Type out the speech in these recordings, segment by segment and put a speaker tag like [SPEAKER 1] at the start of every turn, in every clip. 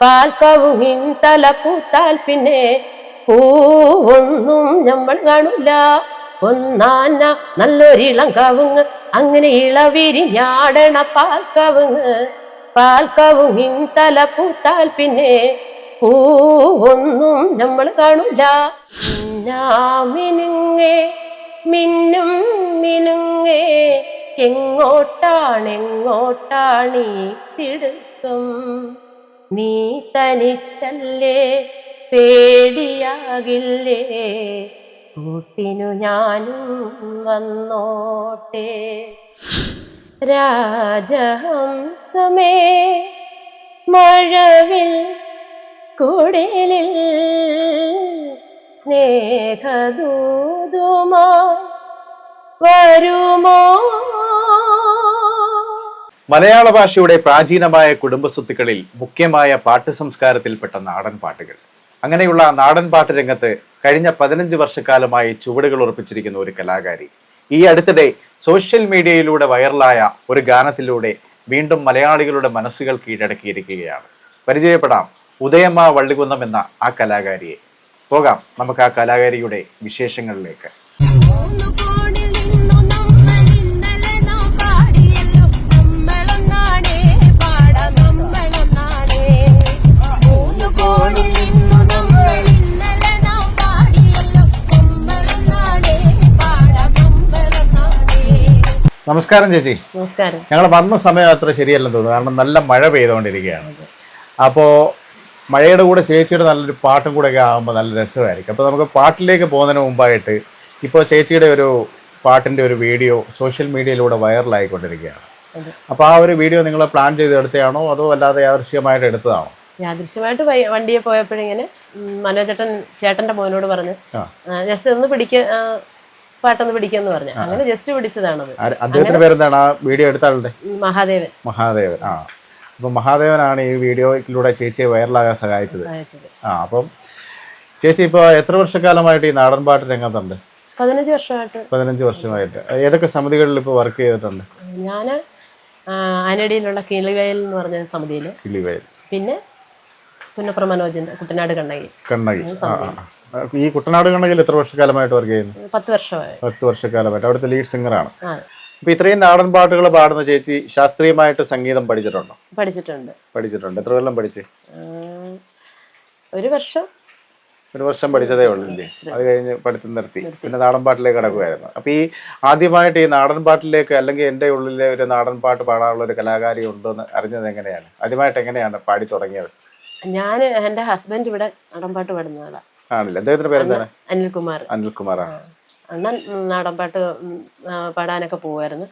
[SPEAKER 1] പാൽക്കവുങ്ങിൻ തല പൂത്താൽ പൂവൊന്നും നമ്മൾ കാണൂല. ഒന്നാന നല്ലൊരിളം കവുങ്ങ് അങ്ങനെ ഇളവിരിഞ്ഞാടണ പാൽക്കവുങ്ങ് പാൽക്കവുങ്ങിൻ തല പൂത്താൽ പിന്നെ പൂവൊന്നും നമ്മൾ കാണൂല. മിനുങ്ങേ മിന്നും മിനുങ്ങേ എങ്ങോട്ടാണ് തിടുക്കും ഈ തിടുക്കം? നീ തനിച്ചല്ലേ? പേടിയാകില്ലേ? കൂട്ടിനു ഞാനും വന്നോട്ടെ. രാജഹംസമേ മഴവിൽ കുടിലിൽ സ്നേഹദൂതുമാ വരുമോ?
[SPEAKER 2] മലയാള ഭാഷയുടെ പ്രാചീനമായ കുടുംബസ്വത്തുക്കളിൽ മുഖ്യമായ പാട്ട് സംസ്കാരത്തിൽപ്പെട്ട നാടൻ പാട്ടുകൾ. അങ്ങനെയുള്ള നാടൻ പാട്ട് രംഗത്ത് കഴിഞ്ഞ പതിനഞ്ച് വർഷക്കാലമായി ചുവടുകൾ ഉറപ്പിച്ചിരിക്കുന്ന ഒരു കലാകാരി. ഈ അടുത്തിടെ സോഷ്യൽ മീഡിയയിലൂടെ വൈറലായ ഒരു ഗാനത്തിലൂടെ വീണ്ടും മലയാളികളുടെ മനസ്സുകൾ കീഴടക്കിയിരിക്കുകയാണ്. പരിചയപ്പെടാം ഉദയമ്മ വള്ളികുന്നം എന്ന ആ കലാകാരിയെ. പോകാം നമുക്ക് ആ കലാകാരിയുടെ വിശേഷങ്ങളിലേക്ക്. നമസ്കാരം ചേച്ചി.
[SPEAKER 1] നമസ്കാരം.
[SPEAKER 2] ഞങ്ങൾ വന്ന സമയം അത്ര ശരിയല്ലെന്ന് തോന്നുന്നു. കാരണം നല്ല മഴ പെയ്തുകൊണ്ടിരിക്കുകയാണ്. അപ്പോൾ മഴയുടെ കൂടെ ചേച്ചിയുടെ നല്ലൊരു പാട്ടും കൂടെ ഒക്കെ ആകുമ്പോൾ നല്ല രസമായിരിക്കും. അപ്പോൾ നമുക്ക് പാട്ടിലേക്ക് പോകുന്നതിന് മുമ്പായിട്ട് ഇപ്പോൾ ചേച്ചിയുടെ ഒരു പാട്ടിന്റെ ഒരു വീഡിയോ സോഷ്യൽ മീഡിയയിലൂടെ വൈറലായിക്കൊണ്ടിരിക്കുകയാണ്. അപ്പോൾ ആ ഒരു വീഡിയോ നിങ്ങൾ പ്ലാൻ ചെയ്ത് എടുത്തതാണോ അതോ അല്ലാതെ യാദൃശ്യമായിട്ട് എടുത്തതാണോ?
[SPEAKER 1] യാദൃശ്യമായിട്ട് വണ്ടിയെ പോയപ്പോഴിങ്ങനെ മനോജേട്ടൻ ചേട്ടന്റെ മോനോട് പറഞ്ഞു ജസ്റ്റ് ഒന്ന് പിടിക്ക പാട്ടൊന്ന് പിടിക്കാന്ന് പറഞ്ഞു. അങ്ങനെ ജസ്റ്റ്
[SPEAKER 2] പിടിച്ചതാണ് അദ്ദേഹത്തിന്റെ പേരെന്താണ്? ആ വീഡിയോ എടുത്ത ആളുടെ
[SPEAKER 1] മഹാദേവൻ.
[SPEAKER 2] മഹാദേവൻ ആ. അപ്പം മഹാദേവനാണ് ഈ വീഡിയോയിലൂടെ ചേച്ചിയെ വൈറലാകാൻ സഹായിച്ചത്. ആ അപ്പം ചേച്ചി ഇപ്പോൾ എത്ര വർഷക്കാലമായിട്ട് ഈ നാടൻ പാട്ട് രംഗത്തുണ്ട്?
[SPEAKER 1] പതിനഞ്ച് വർഷമായിട്ട്.
[SPEAKER 2] പതിനഞ്ച് വർഷമായിട്ട്. ഏതൊക്കെ സമിതികളിൽ ഇപ്പോൾ വർക്ക് ചെയ്തിട്ടുണ്ട്?
[SPEAKER 1] ഞാൻ അനടിയിലുള്ള കിളിവയൽ എന്ന് പറഞ്ഞ സമിതിയിൽ
[SPEAKER 2] കിളിവയൽ.
[SPEAKER 1] പിന്നെ പുന്നപ്ര മനോജിന്റെ കുട്ടനാട് കണ്ണകി.
[SPEAKER 2] കണ്ണകി. ഈ കുട്ടനാട് കണ്ണകിൽ എത്ര വർഷക്കാലമായിട്ട് വർക്ക് ചെയ്യുന്നു?
[SPEAKER 1] പത്ത് വർഷമായി.
[SPEAKER 2] പത്ത് വർഷക്കാലമായിട്ട്. അവിടുത്തെ ലീഡ് സിംഗറാണ്
[SPEAKER 1] ആണ്.
[SPEAKER 2] അപ്പൊ ഇത്രയും നാടൻ പാട്ടുകൾ പാടുന്ന ചേച്ചി ശാസ്ത്രീയമായിട്ട് സംഗീതം പഠിച്ചിട്ടുണ്ടോ?
[SPEAKER 1] പഠിച്ചിട്ടുണ്ട്.
[SPEAKER 2] പഠിച്ചിട്ടുണ്ട്. എത്ര കൊല്ലം പഠിച്ച്?
[SPEAKER 1] ഒരു വർഷം.
[SPEAKER 2] ഒരു വർഷം പഠിച്ചതേ ഉള്ളില്ലേ? അത് കഴിഞ്ഞ് പഠിത്തം നിർത്തി. പിന്നെ നാടൻ പാട്ടിലേക്ക് കടക്കുമായിരുന്നു അപ്പൊ ഈ ആദ്യമായിട്ട് ഈ നാടൻ പാട്ടിലേക്ക് അല്ലെങ്കിൽ എന്റെ ഉള്ളിലെ ഒരു നാടൻ പാട്ട് പാടാനുള്ള ഒരു കലാകാരി ഉണ്ടെന്ന് അറിഞ്ഞത് എങ്ങനെയാണ്? ആദ്യമായിട്ട് എങ്ങനെയാണ് പാടി തുടങ്ങിയത്?
[SPEAKER 1] ഞാൻ എന്റെ ഹസ്ബൻഡ് ഇവിടെ നാടൻപാട്ട് പാടുന്ന ആളാണ്
[SPEAKER 2] ആണില്ല? അദ്ദേഹത്തിന്റെ പേരെന്താണ്
[SPEAKER 1] അനിൽകുമാർ.
[SPEAKER 2] അനിൽകുമാറാണ്
[SPEAKER 1] അണ്ണൻ നാടൻപാട്ട് പാടാനൊക്കെ പോവായിരുന്നു.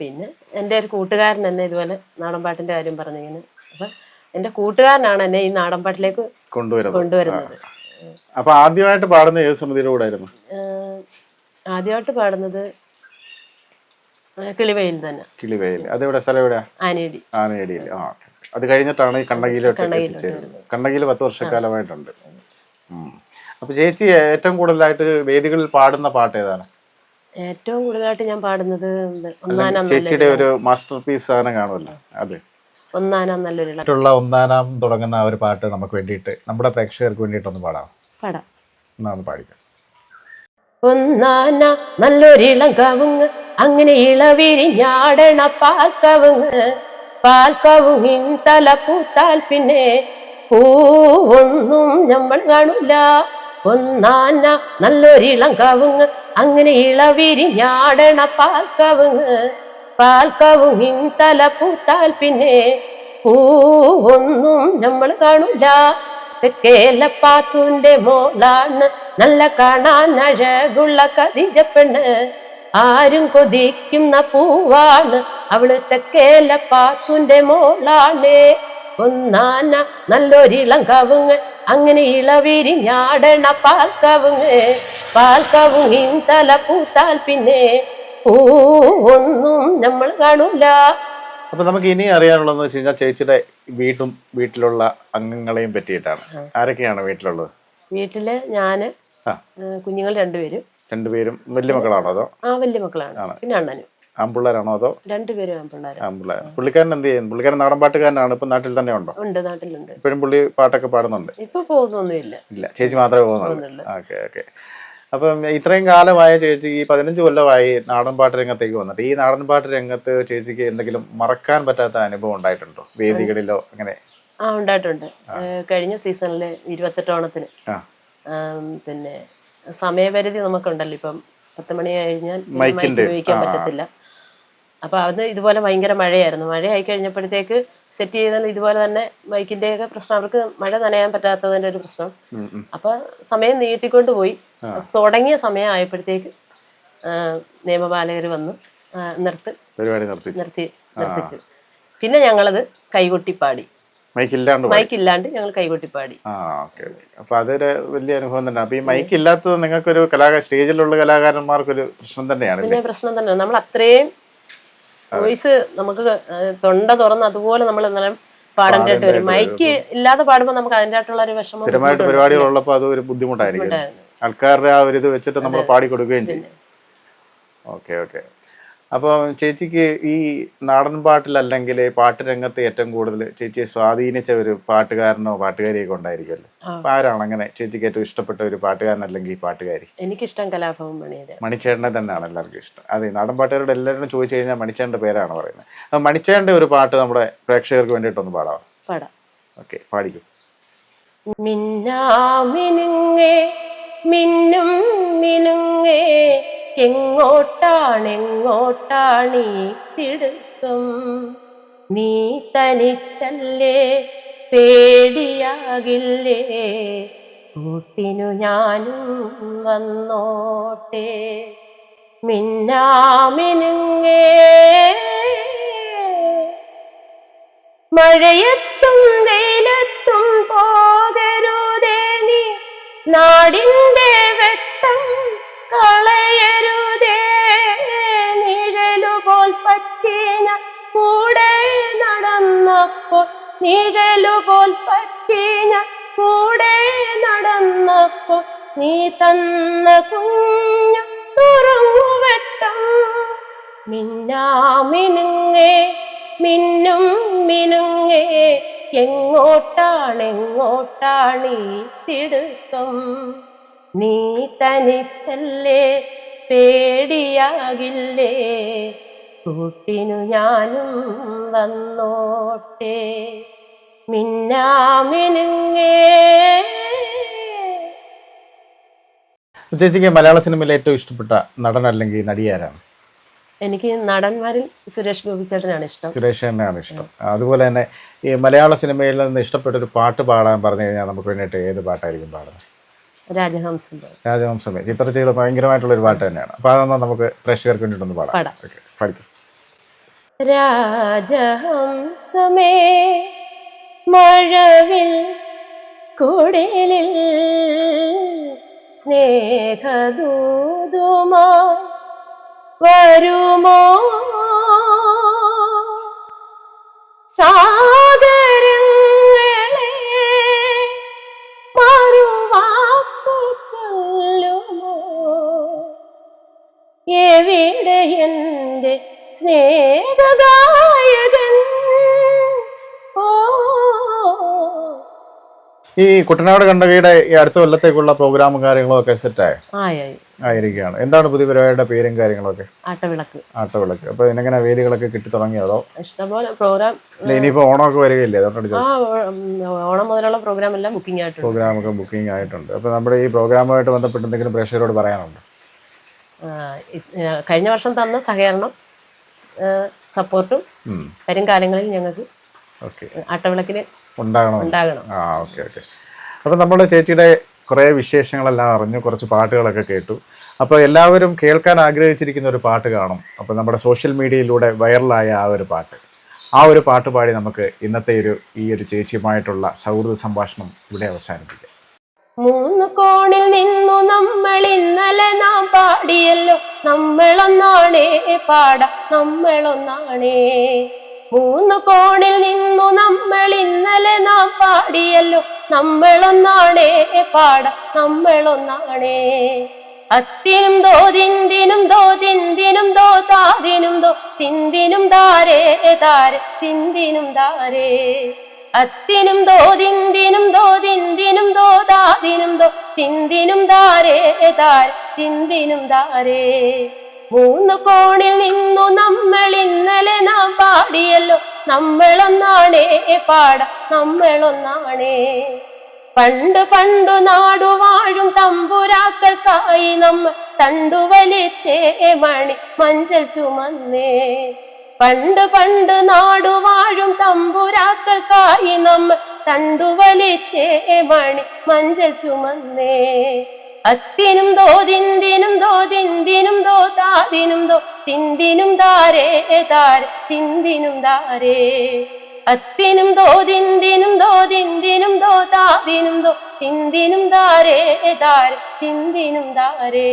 [SPEAKER 1] പിന്നെ എന്റെ ഒരു കൂട്ടുകാരൻ എന്നെ ഇതുപോലെ നാടൻപാട്ടിന്റെ കാര്യം പറഞ്ഞിങ്ങനെ അപ്പൊ എന്റെ കൂട്ടുകാരനാണ് എന്നെ ഈ നാടൻപാട്ടിലേക്ക്
[SPEAKER 2] കൊണ്ടുവരുന്നത്. അപ്പൊ ആദ്യമായിട്ട് പാടുന്ന ഏത് സമിതിയുടെ കൂടെ ആയിരുന്നു
[SPEAKER 1] ആദ്യമായിട്ട് പാടുന്നത് കിളിവയിൽ തന്നെ.
[SPEAKER 2] കിളിവയൽ. അതെവിടെ? സ്ഥലം എവിടെയാ?
[SPEAKER 1] ആനേടി
[SPEAKER 2] ആനേടിയിൽ ആ. അത് കഴിഞ്ഞിട്ടാണ് ഈ കണ്ണകിയിലോട്ട് എത്തിച്ചേരുന്നത്. കണ്ണകിയിൽ പത്ത് വർഷക്കാലമായിട്ടുണ്ട്. അപ്പൊ ചേച്ചി ഏറ്റവും കൂടുതലായിട്ട് വേദികളിൽ പാടുന്ന പാട്ട് ഏതാണ്?
[SPEAKER 1] ഏറ്റവും കൂടുതലായിട്ട് ഞാൻ പാടുന്നത്? ഒന്നാനാം
[SPEAKER 2] ചേച്ചിയുടെ ഒരു മാസ്റ്റർ പീസ് സാധനം കാണുമല്ലോ. അതെ.
[SPEAKER 1] ഒന്നാനാം നല്ലൊരു
[SPEAKER 2] ഒന്നാനാം തുടങ്ങുന്ന ഒരു പാട്ട് നമുക്ക് വേണ്ടിയിട്ട് നമ്മുടെ പ്രേക്ഷകർക്ക് വേണ്ടിയിട്ടൊന്ന് പാടാം.
[SPEAKER 1] പാടാം.
[SPEAKER 2] എന്നാ ഒന്ന് പാടിക്കാം.
[SPEAKER 1] ഒന്നാന നല്ലൊരിളം കവുങ്ങ് അങ്ങനെ ഇളവിരിഞ്ഞാടണ പാൽക്കവുങ്ങ് പാൽക്കവുങ്ങിൻ തല പൂത്താൽ പിന്നെ പൂവൊന്നും നമ്മൾ കാണൂല. ഒന്നാന നല്ലൊരിളം കവുങ്ങ് അങ്ങനെ ഇളവിരിഞ്ഞാടണ പാൽക്കവുങ്ങ്. പാൽക്കവുങ്ങിൻ തല പൂത്താൽ പിന്നെ പൂവൊന്നും നമ്മൾ കാണൂല. കേലപ്പാത്തൂന്റെ മോളാണ് നല്ല കാണാൻ അഴകുള്ള കതിജപ്പെണ് ആരും കൊതിക്കുന്ന പൂവാണ് അവൾ തെക്കേലപ്പാത്തൂന്റെ മോളാണ്. ഒന്നാന നല്ലൊരിളം കവുങ്ങ് അങ്ങനെ ഇളവേരി ഞാടണ പാൽക്കവുങ്ങ് പാൽക്കവുങ്ങിൻ തല പൂത്താൽ പിന്നെ ഒന്നും നമ്മൾ കാണൂല.
[SPEAKER 2] അപ്പൊ നമുക്ക് ഇനി അറിയാനുള്ളതെന്ന് വെച്ച് കഴിഞ്ഞാൽ ചേച്ചിയുടെ വീട്ടും വീട്ടിലുള്ള അംഗങ്ങളെയും പറ്റിയിട്ടാണ്. ആരൊക്കെയാണ് വീട്ടിലുള്ളത്? വീട്ടിൽ
[SPEAKER 1] ഞാൻ കുഞ്ഞുങ്ങൾ രണ്ടുപേരും.
[SPEAKER 2] രണ്ടുപേരും. വലിയ മക്കളാണോ അതോ?
[SPEAKER 1] ആ വലിയ മക്കളാണ്. പിന്നെ അണ്ണനും.
[SPEAKER 2] ആമ്പിള്ളേരാണോ അതോ
[SPEAKER 1] രണ്ടുപേരും
[SPEAKER 2] ആമ്പിള്ളേർ പുള്ളിക്കാരൻ എന്ത് ചെയ്യുന്നു? പുള്ളിക്കാരൻ നാടൻ പാട്ടുകാരനാണ് ഇപ്പൊ നാട്ടിൽ തന്നെ ഉണ്ടോ?
[SPEAKER 1] ഉണ്ട് നാട്ടിലുണ്ട്.
[SPEAKER 2] ഇപ്പോഴും പുള്ളി പാട്ടൊക്കെ പാടുന്നുണ്ട്?
[SPEAKER 1] ഇപ്പൊ പോകുന്നൊന്നുമില്ല
[SPEAKER 2] ഇല്ല. ചേച്ചി മാത്രമേ പോകുന്നുള്ളൂ. Okay okay. അപ്പം ഇത്രയും കാലമായ ചേച്ചി ഈ പതിനഞ്ച് കൊല്ലമായി നാടൻ പാട്ട് രംഗത്തേക്ക് വന്നിട്ട് ഈ നാടൻ പാട്ട് രംഗത്ത് ചേച്ചിക്ക് എന്തെങ്കിലും മറക്കാൻ പറ്റാത്ത അനുഭവം ഉണ്ടായിട്ടുണ്ടോ? വേദികളിലോ അങ്ങനെ?
[SPEAKER 1] ആ ഉണ്ടായിട്ടുണ്ട്. കഴിഞ്ഞ സീസണിൽ ഇരുപത്തെട്ട് ഓണത്തിന് പിന്നെ സമയപരിധി നമുക്കുണ്ടല്ലോ. ഇപ്പം പത്ത് മണി കഴിഞ്ഞാൽ മൈക്ക് ഉപയോഗിക്കാൻ. പറ്റത്തില്ല. അപ്പൊ അത് ഇതുപോലെ ഭയങ്കര മഴയായിരുന്നു. മഴയായി കഴിഞ്ഞപ്പോഴത്തേക്ക് സെറ്റ് ചെയ്താൽ ഇതുപോലെ തന്നെ ബൈക്കിന്റെയൊക്കെ പ്രശ്നം. അവർക്ക് മഴ നനയാൻ പറ്റാത്തതിന്റെ ഒരു പ്രശ്നം.
[SPEAKER 2] ഉം, ഉം.
[SPEAKER 1] അപ്പൊ സമയം നീട്ടിക്കൊണ്ട് പോയി. തുടങ്ങിയ സമയം ആയപ്പോഴത്തേക്ക് നിയമപാലകർ വന്ന് നിർത്ത്.
[SPEAKER 2] പരിപാടി
[SPEAKER 1] നിർത്തി. നിർത്തിച്ചു. പിന്നെ ഞങ്ങളത് കൈകൊട്ടി പാടി
[SPEAKER 2] മൈക്ക് ഇല്ലാണ്ട് പോയി.
[SPEAKER 1] മൈക്ക് ഞങ്ങൾ കൈകൊട്ടി പാടി
[SPEAKER 2] അപ്പൊ അതൊരു വലിയ അനുഭവം തന്നെ. അപ്പൊ ഈ മൈക്ക് ഇല്ലാത്തത് നിങ്ങൾക്കൊരു കലാകാര സ്റ്റേജിലുള്ള കലാകാരന്മാർക്കൊരു പ്രശ്നം തന്നെയാണ്
[SPEAKER 1] പിന്നെ പ്രശ്നം തന്നെ നമ്മൾ അത്രയും വോയിസ് നമുക്ക് തൊണ്ട തുറന്ന് അതുപോലെ നമ്മൾ ഇന്നലെ പാടേണ്ടതായിട്ട് വരും. മൈക്ക് ഇല്ലാതെ പാടുമ്പോൾ നമുക്ക് അതിന്റെതായിട്ടുള്ള ഒരു വിഷമം
[SPEAKER 2] സ്ഥിരമായിട്ട് പരിപാടികൾ ഉള്ളപ്പോൾ അത് ഒരു ബുദ്ധിമുട്ടായിരിക്കും. ആൾക്കാരുടെ ആ ഒരു ഇത് വെച്ചിട്ട് നമ്മൾ പാടി കൊടുക്കുകയും ചെയ്യും. Okay okay. അപ്പോൾ ചേച്ചിക്ക് ഈ നാടൻ പാട്ടിലല്ലെങ്കിൽ പാട്ട് രംഗത്ത് ഏറ്റവും കൂടുതൽ ചേച്ചിയെ സ്വാധീനിച്ച ഒരു പാട്ടുകാരനോ പാട്ടുകാരിയൊക്കെ ഉണ്ടായിരിക്കുമല്ലോ. അപ്പൊ ആരാണ് അങ്ങനെ ചേച്ചിക്ക് ഏറ്റവും ഇഷ്ടപ്പെട്ട ഒരു പാട്ടുകാരൻ അല്ലെങ്കിൽ പാട്ടുകാരി?
[SPEAKER 1] എനിക്കിഷ്ടം കലാഭവൻ മണിയുടെ.
[SPEAKER 2] മണിച്ചേട്ടനെ തന്നെയാണ് എല്ലാവർക്കും ഇഷ്ടം. അതെ നാടൻ പാട്ടുകാരോട് എല്ലാവരും ചോദിച്ചു കഴിഞ്ഞാൽ മണിച്ചേട്ടന്റെ പേരാണ് പറയുന്നത്. അപ്പൊ മണിച്ചേട്ടന്റെ ഒരു പാട്ട് നമ്മുടെ പ്രേക്ഷകർക്ക് വേണ്ടിയിട്ടൊന്ന് പാടാം
[SPEAKER 1] പാടാം.
[SPEAKER 2] ഓക്കെ പാടിക്കും.
[SPEAKER 1] മിന്നാമിനുങ്ങേ മിന്നും മിനുങ്ങേ എങ്ങോട്ടാണെങ്ങോട്ടാണീ തിടുക്കം? നീ തനിച്ചല്ലേ പേടിയാകില്ലേ? കൂട്ടിനു ഞാനും വന്നോട്ടെ. മിന്നാമിനുങ്ങേ മഴയത്തും വെയിലത്തും പോകരുതേ നീ. നാടിന്റെ വെട്ടം കളയരുതേ നിഴലുപോൽ പറ്റിന കൂടെ നടന്നപ്പോൾ നിഴലുപോൽ പറ്റിന കൂടെ നടന്നപ്പോൾ നീ തന്ന കുഞ്ഞു തുറങ്ങുവെട്ടം മിന്നാമിനുങ്ങേ മിന്നും മിനുങ്ങേ എങ്ങോട്ടാണെങ്ങോട്ടാണീ തിടുക്കം? നീ തനിച്ചല്ലേ പേടിയാകില്ലേ? കൂട്ടിനു ഞാനും വന്നോട്ടെ. മിന്നാമിനുങ്ങേ.
[SPEAKER 2] ചേച്ചിക്ക് മലയാള സിനിമയിൽ ഏറ്റവും ഇഷ്ടപ്പെട്ട നടൻ അല്ലെങ്കിൽ നടിയാരാണ്?
[SPEAKER 1] എനിക്ക് നടന്മാരിൽ സുരേഷ് ഗോപിച്ചേട്ടനാണ് ഇഷ്ടം.
[SPEAKER 2] സുരേഷ് തന്നെയാണ് ഇഷ്ടം. അതുപോലെ തന്നെ ഈ മലയാള സിനിമയിൽ നിന്ന് ഇഷ്ടപ്പെട്ട ഒരു പാട്ട് പാടാൻ പറഞ്ഞു കഴിഞ്ഞാൽ നമുക്ക് വേണ്ടിയിട്ട് ഏത് പാട്ടായിരിക്കും പാടുന്നത്?
[SPEAKER 1] രാജഹംസം.
[SPEAKER 2] രാജഹംസമേ ചിത്ര ചെയ്ത ഭയങ്കരമായിട്ടുള്ള ഒരു പാട്ട് തന്നെയാണ്. അപ്പോൾ അതൊന്നും നമുക്ക് പ്രേക്ഷകർക്ക് വേണ്ടിയിട്ടൊന്ന് പാടാം. ഓക്കെ പഠിക്കും.
[SPEAKER 1] രാജഹംസമേ മഴവിൽ കുടിലിൽ സ്നേഹദൂതുമാ വരുമോ? സാഗരങ്ങളെ മറുവാക്കു ചൊല്ലുമോ? എവിടെ എന്റെ ഓ
[SPEAKER 2] ഈ കുട്ടനാട് കണ്ടകയുടെ ഈ അടുത്ത കൊല്ലത്തേക്കുള്ള പ്രോഗ്രാമും കാര്യങ്ങളും ഒക്കെ സെറ്റായ
[SPEAKER 1] ആയി? ആയി
[SPEAKER 2] ആയിരിക്കുകയാണ്. എന്താണ് പുതിയ പരിപാടിയുടെ പേരും കാര്യങ്ങളൊക്കെ?
[SPEAKER 1] ആട്ടവിളക്ക്.
[SPEAKER 2] ആട്ടവിളക്ക്. അപ്പോൾ ഇതിനെങ്ങനെ വേദികളൊക്കെ കിട്ടി തുടങ്ങിയതോ?
[SPEAKER 1] ഇഷ്ടംപോലെ പ്രോഗ്രാം
[SPEAKER 2] ഇനിയിപ്പോ ഓണം ഓണമൊക്കെ വരികയില്ലേ? അതുകൊണ്ട്
[SPEAKER 1] ഓണം മുതലുള്ള പ്രോഗ്രാം എല്ലാം ബുക്കിംഗ് ആയിട്ടുണ്ട്.
[SPEAKER 2] പ്രോഗ്രാമൊക്കെ ബുക്കിംഗ് ആയിട്ടുണ്ട്. അപ്പൊ നമ്മുടെ ഈ പ്രോഗ്രാമുമായിട്ട് ബന്ധപ്പെട്ട് എന്തെങ്കിലും പ്രേക്ഷകരോട് പറയാനുണ്ട്?
[SPEAKER 1] കഴിഞ്ഞ വർഷം തന്ന സഹകരണം സപ്പോർട്ടും വരും കാലങ്ങളിൽ ഞങ്ങൾക്ക് ആട്ടവിളക്കിന്
[SPEAKER 2] ഉണ്ടാകണം.
[SPEAKER 1] ഉണ്ടാകണം.
[SPEAKER 2] ആ ഓക്കെ ഓക്കെ. അപ്പോൾ നമ്മുടെ ചേച്ചിയുടെ കുറേ വിശേഷങ്ങളെല്ലാം അറിഞ്ഞു കുറച്ച് പാട്ടുകളൊക്കെ കേട്ടു. അപ്പോൾ എല്ലാവരും കേൾക്കാൻ ആഗ്രഹിച്ചിരിക്കുന്ന ഒരു പാട്ട് കാണും. അപ്പോൾ നമ്മുടെ സോഷ്യൽ മീഡിയയിലൂടെ വൈറലായ ആ ഒരു പാട്ട്. ആ ഒരു പാട്ട് പാടി നമുക്ക് ഇന്നത്തെ ഒരു ഈ ഒരു ചേച്ചിയുമായിട്ടുള്ള സൗഹൃദ സംഭാഷണം ഇവിടെ അവസാനിപ്പിക്കാം.
[SPEAKER 1] മൂന്ന് കോണിൽ നിന്നു നമ്മൾ ഇന്നലെ നാം പാടിയല്ലോ. നമ്മളൊന്നാണേ പാട നമ്മളൊന്നാണേ. മൂന്ന് കോണിൽ നിന്നു നമ്മൾ ഇന്നലെ നാം പാടിയല്ലോ. നമ്മളൊന്നാണേ പാട നമ്മളൊന്നാണേ. അത്തിനും ദോ തിന്തിനും ദോ തിന്തിനും ദോ താതിനും ദോ തിന്തിനും താരേ താരെ തിന്തിനും താരേ അത്തിനും ദോ തിന്തിനും ദോ തിന്തിനും ദോ താതിനും ദോ തിന്തിനും താരേ താരെ തിന്തിനും താരേ മൂന്ന് കോണിൽ നിന്നു നമ്മൾ ഇന്നലെ നാം പാടിയല്ലോ നമ്മളൊന്നാണേ പാട നമ്മളൊന്നാണേ. പണ്ട് പണ്ടു നാടുവാഴും തമ്പുരാക്കൾക്കായി നമ്മൾ തണ്ടുവലിച്ചേ മണി മഞ്ചൽ ചുമന്നേ. പണ്ട് പണ്ട് നാടുവാഴും തമ്പുരാക്കൾക്കായി നമ്മ തണ്ടുവലിച്ചേ മണി മഞ്ചൽ ചുമന്നേ. അത്തിനും ദോ തിന്തിനും ദോ തിന്തിനും ദോ താതിനും ദോ തിന്തിനും താരേ താര തിന്തിനും താരേ അത്തിനും ദോ തിന്തിനും ദോ തിന്തിനും ദോ താതിനും ദോ തിന്തിനും താരേ താര തിന്തിനും താരേ